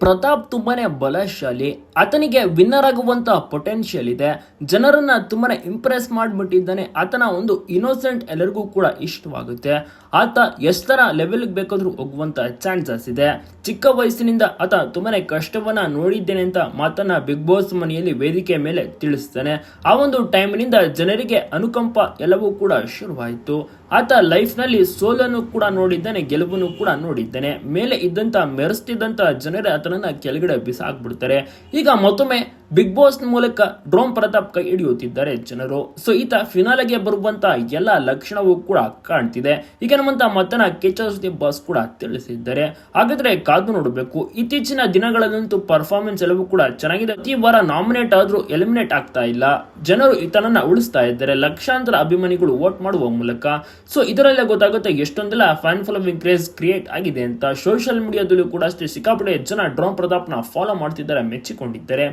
ಪ್ರತಾಪ್ ತುಂಬಾನೇ ಬಲಶಾಲಿ, ಆತನಿಗೆ ವಿನ್ನರ್ ಆಗುವಂತ ಪೊಟೆನ್ಷಿಯಲ್ ಇದೆ. ಜನರನ್ನ ತುಂಬಾನೇ ಇಂಪ್ರೆಸ್ ಮಾಡಿಬಿಟ್ಟಿದ್ದಾನೆ. ಆತನ ಒಂದು ಇನ್ನೋಸೆಂಟ್ ಎಲ್ಲರಿಗೂ ಕೂಡ ಇಷ್ಟವಾಗುತ್ತೆ. ಆತ ಎಷ್ಟರ ಲೆವೆಲ್ಗೆ ಬೇಕಾದ್ರೂ ಹೋಗುವಂತ ಚಾನ್ಸಸ್ ಇದೆ. ಚಿಕ್ಕ ವಯಸ್ಸಿನಿಂದ ಆತ ತುಂಬಾನೇ ಕಷ್ಟವನ್ನ ನೋಡಿದ್ದೇನೆ ಅಂತ ಮಾತನ್ನ ಬಿಗ್ ಬಾಸ್ ಮನೆಯಲ್ಲಿ ವೇದಿಕೆ ಮೇಲೆ ತಿಳಿಸ್ತಾನೆ. ಆ ಒಂದು ಟೈಮ್ನಿಂದ ಜನರಿಗೆ ಅನುಕಂಪ ಎಲ್ಲವೂ ಕೂಡ ಶುರುವಾಯಿತು. ಆತ ಲೈಫ್ನಲ್ಲಿ ಸೋಲನ್ನು ಕೂಡ ನೋಡಿದ್ದಾನೆ, ಗೆಲುವನ್ನು ಕೂಡ ನೋಡಿದ್ದಾನೆ. ಮೇಲೆ ಇದ್ದಂತ ಮೆರೆಸ್ತಿದ್ದಂಥ ಜನರೇ ಆತನನ್ನು ಕೆಳಗಡೆ ಬಿಸಾಕ್ಬಿಡ್ತಾರೆ. ಈಗ ಮತ್ತೊಮ್ಮೆ ಬಿಗ್ ಬಾಸ್ ಮೂಲಕ ಡ್ರೋಮ್ ಪ್ರತಾಪ್ ಕೈ ಹಿಡಿಯುತ್ತಿದ್ದಾರೆ ಜನರು. ಸೊ ಈತ ಫಿನಾಲೆಗೆ ಬರುವಂತಹ ಎಲ್ಲ ಲಕ್ಷಣವೂ ಕೂಡ ಕಾಣ್ತಿದೆ. ಈಗ ನಮ್ಮಂತ ಮತನ ಕೆಚ್ಚ ಬಾಸ್ ಕೂಡ ತಿಳಿಸಿದ್ದಾರೆ. ಹಾಗಾದ್ರೆ ಕಾದು ನೋಡಬೇಕು. ಇತ್ತೀಚಿನ ದಿನಗಳಲ್ಲಂತೂ ಪರ್ಫಾರ್ಮೆನ್ಸ್ ಎಲ್ಲವೂ ಕೂಡ ಚೆನ್ನಾಗಿದೆ. ಪ್ರತಿ ವಾರ ನಾಮಿನೇಟ್ ಆದ್ರೂ ಎಲಿಮಿನೇಟ್ ಆಗ್ತಾ ಇಲ್ಲ. ಜನರು ಈತನನ್ನ ಉಳಿಸ್ತಾ ಇದ್ದಾರೆ. ಲಕ್ಷಾಂತರ ಅಭಿಮಾನಿಗಳು ವೋಟ್ ಮಾಡುವ ಮೂಲಕ. ಸೊ ಇದರಲ್ಲೇ ಗೊತ್ತಾಗುತ್ತೆ ಎಷ್ಟೊಂದೆಲ್ಲ ಫ್ಯಾನ್ ಫಾಲೋವಿಂಗ್ ಕ್ರೇಜ್ ಕ್ರಿಯೇಟ್ ಆಗಿದೆ ಅಂತ. ಸೋಷಿಯಲ್ ಮೀಡಿಯಾದಲ್ಲೂ ಕೂಡ ಅಷ್ಟೇ ಸಿಕ್ಕಾಪಟ್ಟೆ ಜನ ಡ್ರೋನ್ ಪ್ರತಾಪ್ನ ಫಾಲೋ ಮಾಡ್ತಿದ್ದಾರೆ, ಮೆಚ್ಚಿಕೊಂಡಿದ್ದಾರೆ.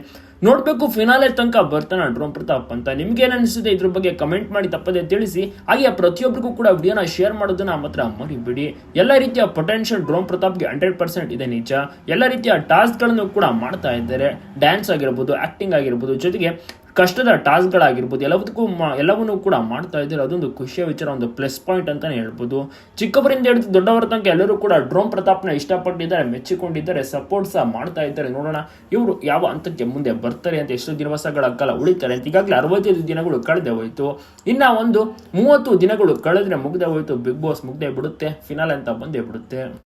ನೋಡ್ಬೇಕು ಫಿನಾಲೆ ತನಕ ಬರ್ತಾನೆ ಡ್ರೋನ್ ಪ್ರತಾಪ್ ಅಂತ. ನಿಮ್ಗೆ ಏನ್ ಅನಿಸುತ್ತೆ ಇದ್ರ ಬಗ್ಗೆ ಕಮೆಂಟ್ ಮಾಡಿ ತಪ್ಪದೆ ತಿಳಿಸಿ. ಹಾಗೆ ಪ್ರತಿಯೊಬ್ಬರಿಗೂ ಕೂಡ ವಿಡಿಯೋನ ಶೇರ್ ಮಾಡೋದನ್ನ ಮಾತ್ರ ಮರಿಬಿಡಿ. ಎಲ್ಲ ರೀತಿಯ ಪೊಟೆನ್ಷಿಯಲ್ ಡ್ರೋನ್ ಪ್ರತಾಪ್ಗೆ ಹಂಡ್ರೆಡ್ ಪರ್ಸೆಂಟ್ ಇದೆ ನಿಜ. ಎಲ್ಲ ರೀತಿಯ ಟಾಸ್ಕ್ಗಳನ್ನು ಕೂಡ ಮಾಡ್ತಾ ಇದ್ದಾರೆ. ಡ್ಯಾನ್ಸ್ ಆಗಿರ್ಬೋದು ಆಕ್ಟಿಂಗ್ ಆಗಿರ್ಬೋದು, ಜೊತೆಗೆ ಕಷ್ಟದ ಟಾಸ್ಕ್ಗಳಾಗಿರ್ಬೋದು, ಎಲ್ಲದಕ್ಕೂ ಮಾ- ಎಲ್ಲವನ್ನೂ ಕೂಡ ಮಾಡ್ತಾ ಇದ್ದಾರೆ. ಅದೊಂದು ಖುಷಿಯ ವಿಚಾರ, ಒಂದು ಪ್ಲಸ್ ಪಾಯಿಂಟ್ ಅಂತಾನೆ ಹೇಳ್ಬೋದು. ಚಿಕ್ಕವರಿಂದ ಹಿಡಿದು ದೊಡ್ಡವರ ತನಕ ಎಲ್ಲರೂ ಕೂಡ ಡ್ರೋನ್ ಪ್ರತಾಪ್ನ ಇಷ್ಟಪಟ್ಟಿದ್ದಾರೆ, ಮೆಚ್ಚಿಕೊಂಡಿದ್ದಾರೆ ಸಪೋರ್ಟ್ ಸಹ ಮಾಡ್ತಾ ಇದ್ದಾರೆ. ನೋಡೋಣ, ಇವರು ಯಾವ ಹಂತಕ್ಕೆ ಮುಂದೆ ಬರ್ತಾರೆ ಅಂತ, ಎಷ್ಟು ದಿವಸಗಳ ಕಾಲ ಉಳಿತಾರೆ ಅಂತ. ಈಗಾಗಲೇ ಅರವತ್ತೈದು ದಿನಗಳು ಕಳೆದೇ ಹೋಯಿತು. ಇನ್ನ ಒಂದು ಮೂವತ್ತು ದಿನಗಳು ಕಳೆದ್ರೆ ಮುಗ್ದೇ ಹೋಯಿತು. ಬಿಗ್ ಬಾಸ್ ಮುಗ್ದೇ ಬಿಡುತ್ತೆ. ಫಿನಾಲ್ ಅಂತ ಬಂದೇ ಬಿಡುತ್ತೆ.